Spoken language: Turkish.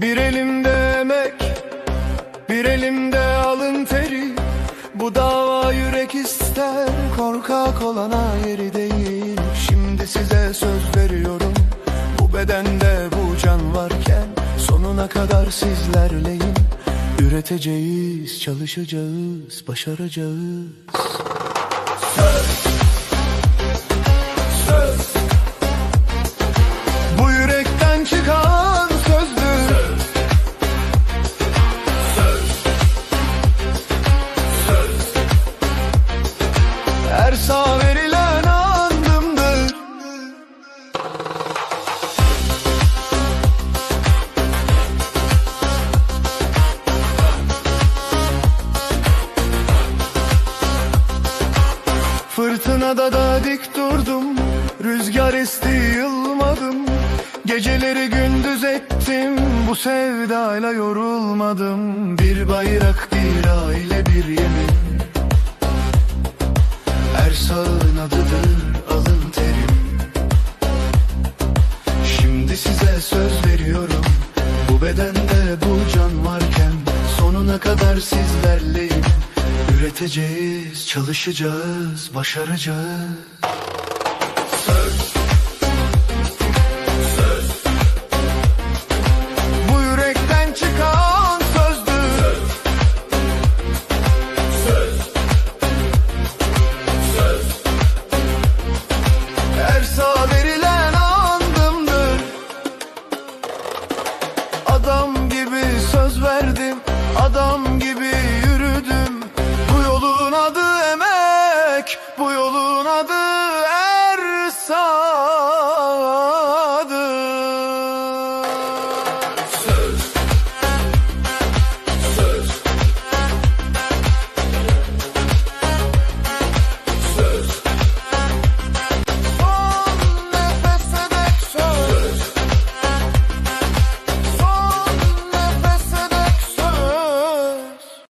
Bir elimde emek, bir elimde alın teri. Bu dava yürek ister, korkak olana yeri değil. Şimdi size söz veriyorum, bu bedende bu can varken Sonuna kadar sizlerleyim. Üreteceğiz, çalışacağız, başaracağız. Söz Fırtınada da dik durdum Rüzgar esti yılmadım. Geceleri gündüz ettim Bu sevdayla yorulmadım. Bir bayrak bir aile bir yemin. Ersağın adıdır alın terim. Şimdi size söz veriyorum Bu bedende bu can varken Sonuna kadar sizlerleyim Üreteceğiz, çalışacağız, başaracağız. Söz Söz Bu yürekten çıkan sözdür. Her sağ verilen andımdır. Adam gibi söz verdim Adam another